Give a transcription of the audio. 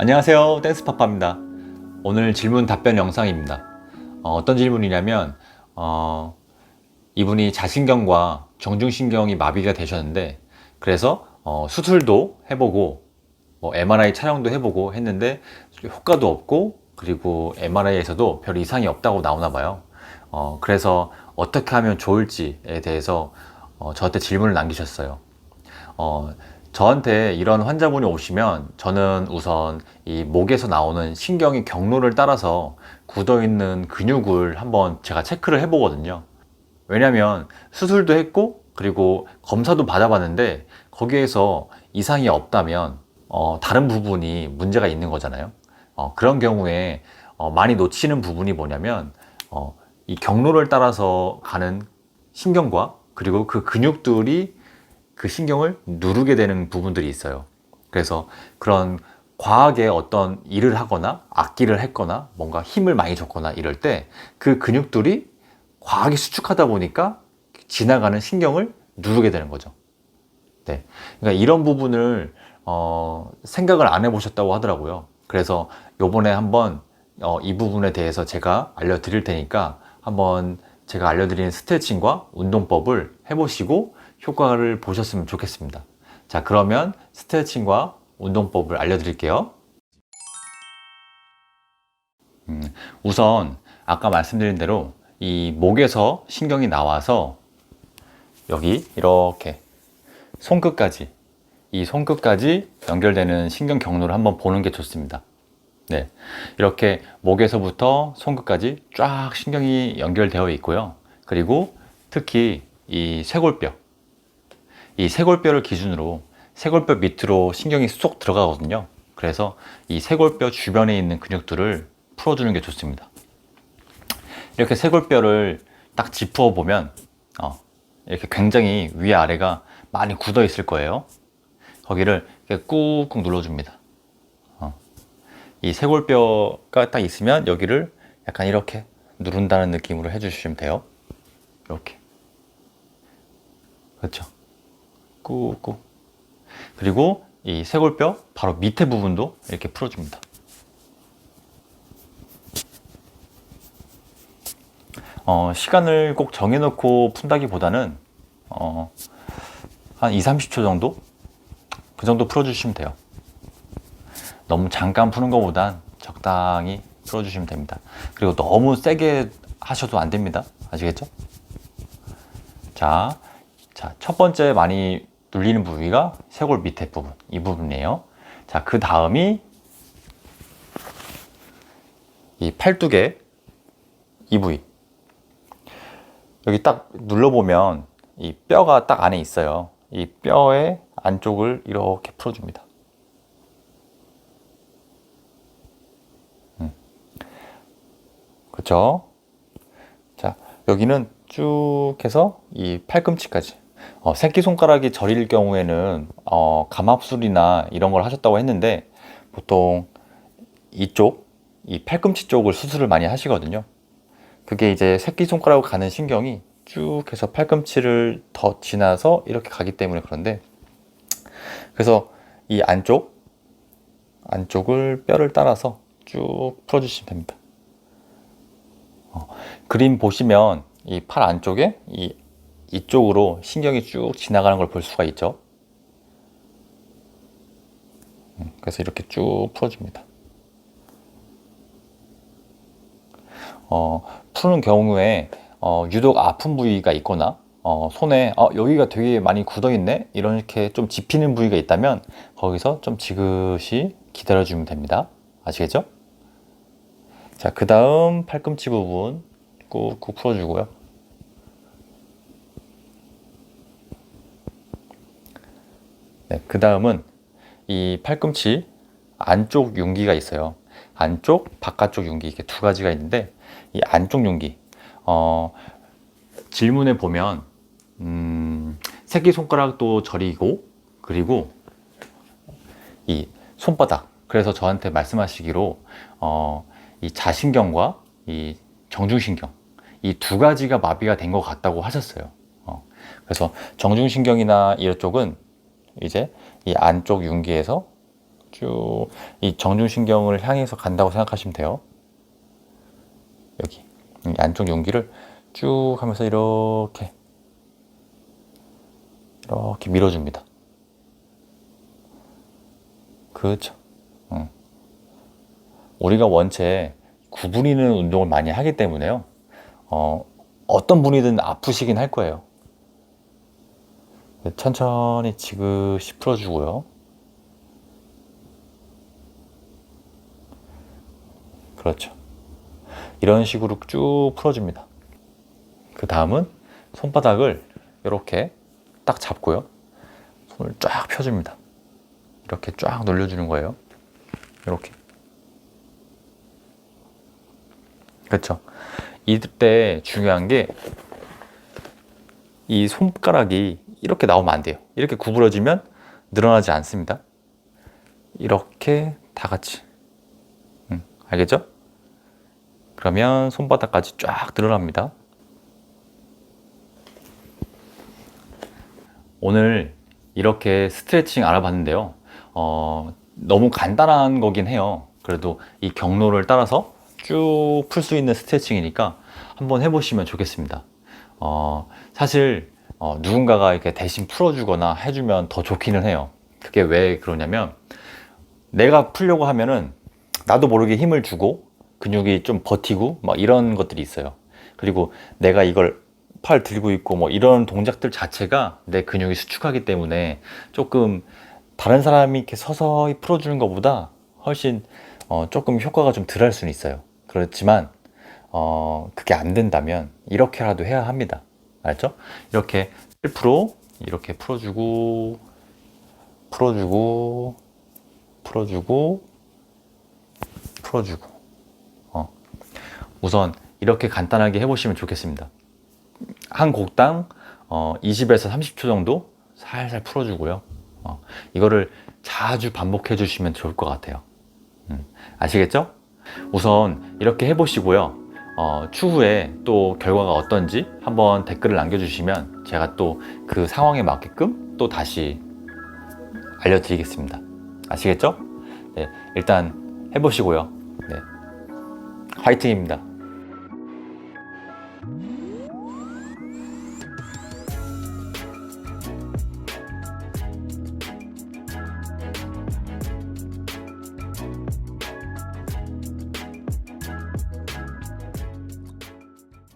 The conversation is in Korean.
안녕하세요. 댄스파파입니다. 오늘 질문 답변 영상입니다. 어, 떤 질문이냐면 어, 이분이 자신경과 정중신경이 마비가 되셨는데 그래서 어, 수술도 해보고 뭐 MRI 촬영도 해보고 했는데 효과도 없고 그리고 MRI에서도 별 이상이 없다고 나오나 봐요. 어, 그래서 어떻게 하면 좋을지에 대해서 어, 저한테 질문을 남기셨어요 어, 저한테 이런 환자분이 오시면 저는 우선 이 목에서 나오는 신경의 경로를 따라서 굳어 있는 근육을 한번 제가 체크를 해보거든요. 왜냐면 수술도 했고 그리고 검사도 받아봤는데 거기에서 이상이 없다면 어, 다른 부분이 문제가 있는 거잖아요. 어, 그런 경우에 어, 많이 놓치는 부분이 뭐냐면 어, 이 경로를 따라서 가는 신경과 그리고 그 근육들이 그 신경을 누르게 되는 부분들이 있어요. 그래서 그런 과하게 어떤 일을 하거나 악기를 했거나 뭔가 힘을 많이 줬거나 이럴 때 그 근육들이 과하게 수축하다 보니까 지나가는 신경을 누르게 되는 거죠. 네. 그러니까 이런 부분을 어, 생각을 안 해보셨다고 하더라고요. 그래서 요번에 한번 어, 이 부분에 대해서 제가 알려드릴 테니까 한번 제가 알려드리는 스트레칭과 운동법을 해보시고 효과를 보셨으면 좋겠습니다. 자, 그러면 스트레칭과 운동법을 알려드릴게요. 음, 우선 아까 말씀드린 대로 이 목에서 신경이 나와서 여기 이렇게 손끝까지 이 손끝까지 연결되는 신경 경로를 한번 보는 게 좋습니다. 네. 이렇게 목에서부터 손끝까지 쫙 신경이 연결되어 있고요. 그리고 특히 이 쇄골뼈, 이 쇄골뼈를 기준으로 쇄골뼈 밑으로 신경이 쏙 들어가거든요. 그래서 이 쇄골뼈 주변에 있는 근육들을 풀어주는 게 좋습니다. 이렇게 쇄골뼈를 딱 짚어 보면 어, 이렇게 굉장히 위 아래가 많이 굳어 있을 거예요. 거기를 꾹꾹 눌러줍니다. 어. 이 쇄골뼈가 딱 있으면 여기를 약간 이렇게 누른다는 느낌으로 해주시면 돼요. 이렇게. 그렇죠. 꾹꾹. 그리고 이 쇄골뼈 바로 밑에 부분도 이렇게 풀어줍니다. 어, 시간을 꼭 정해놓고 푼다기보다는 어, 한 2, 30초 정도? 그 정도 풀어주시면 돼요. 너무 잠깐 푸는 것보단 적당히 풀어주시면 됩니다. 그리고 너무 세게 하셔도 안 됩니다. 아시겠죠? 자, 자, 첫 번째 많이 눌리는 부위가 쇄골 밑에 부분, 이 부분이에요. 자, 그 다음이 이 팔뚝의 이 부위. 여기 딱 눌러보면 이 뼈가 딱 안에 있어요. 이 뼈의 안쪽을 이렇게 풀어줍니다. 음. 그렇죠? 자, 여기는 쭉 해서 이 팔꿈치까지. 어, 새끼손가락이 저릴 경우에는 어, 감압술이나 이런 걸 하셨다고 했는데 보통 이쪽, 이 팔꿈치 쪽을 수술을 많이 하시거든요. 그게 이제 새끼손가락으로 가는 신경이 쭉 해서 팔꿈치를 더 지나서 이렇게 가기 때문에 그런데 그래서 이 안쪽, 안쪽을 뼈를 따라서 쭉 풀어주시면 됩니다. 어, 그림 보시면 이 팔 안쪽에 이 이쪽으로 신경이 쭉 지나가는 걸 볼 수가 있죠. 음, 그래서 이렇게 쭉 풀어줍니다. 어, 푸는 경우에 어, 유독 아픈 부위가 있거나 어, 손에 어, 여기가 되게 많이 굳어 있네 이렇게 좀 집히는 부위가 있다면 거기서 좀 지그시 기다려 주면 됩니다. 아시겠죠? 자, 그 다음 팔꿈치 부분 꾹꾹 풀어주고요. 네, 그 다음은 이 팔꿈치 안쪽 윤기가 있어요. 안쪽, 바깥쪽 윤기 이렇게 두 가지가 있는데 이 안쪽 윤기 어, 질문에 보면 음, 새끼 손가락도 저리고 그리고 이 손바닥 그래서 저한테 말씀하시기로 어, 이 자신경과 이 정중신경 이 두 가지가 마비가 된 것 같다고 하셨어요. 어, 그래서 정중신경이나 이쪽은 이제 이 안쪽 윤기에서 쭉 이 정중신경을 향해서 간다고 생각하시면 돼요. 여기 이 안쪽 윤기를 쭉 하면서 이렇게 이렇게 밀어줍니다. 그렇죠. 응. 우리가 원체 구부리는 운동을 많이 하기 때문에요. 어, 어떤 분이든 아프시긴 할 거예요. 천천히 지그시 풀어주고요. 그렇죠. 이런 식으로 쭉 풀어줍니다. 그 다음은 손바닥을 이렇게 딱 잡고요. 손을 쫙 펴줍니다. 이렇게 쫙 놀려주는 거예요. 이렇게. 그렇죠. 이때 중요한 게 이 손가락이 이렇게 나오면 안 돼요. 이렇게 구부러지면 늘어나지 않습니다. 이렇게 다 같이. 음, 알겠죠? 그러면 손바닥까지 쫙 늘어납니다. 오늘 이렇게 스트레칭 알아봤는데요. 어, 너무 간단한 거긴 해요. 그래도 이 경로를 따라서 쭉 풀 수 있는 스트레칭이니까 한번 해보시면 좋겠습니다. 어, 사실 어, 누군가가 이렇게 대신 풀어주거나 해주면 더 좋기는 해요. 그게 왜 그러냐면 내가 풀려고 하면은 나도 모르게 힘을 주고 근육이 좀 버티고 막 이런 것들이 있어요. 그리고 내가 이걸 팔 들고 있고 뭐 이런 동작들 자체가 내 근육이 수축하기 때문에 조금 다른 사람이 이렇게 서서히 풀어주는 것보다 훨씬 어, 조금 효과가 좀 덜할 수는 있어요. 그렇지만 어, 그게 안 된다면 이렇게라도 해야 합니다. 알죠? 이렇게 셀프로 이렇게 풀어주고 풀어주고 풀어주고 풀어주고 어. 우선 이렇게 간단하게 해보시면 좋겠습니다. 한 곡당 어, 20에서 30초 정도 살살 풀어주고요. 어, 이거를 자주 반복해 주시면 좋을 것 같아요. 음, 아시겠죠? 우선 이렇게 해보시고요. 어, 추후에 또 결과가 어떤지 한번 댓글을 남겨주시면 제가 또 그 상황에 맞게끔 또 다시 알려드리겠습니다. 아시겠죠? 네, 일단 해보시고요. 네, 화이팅입니다.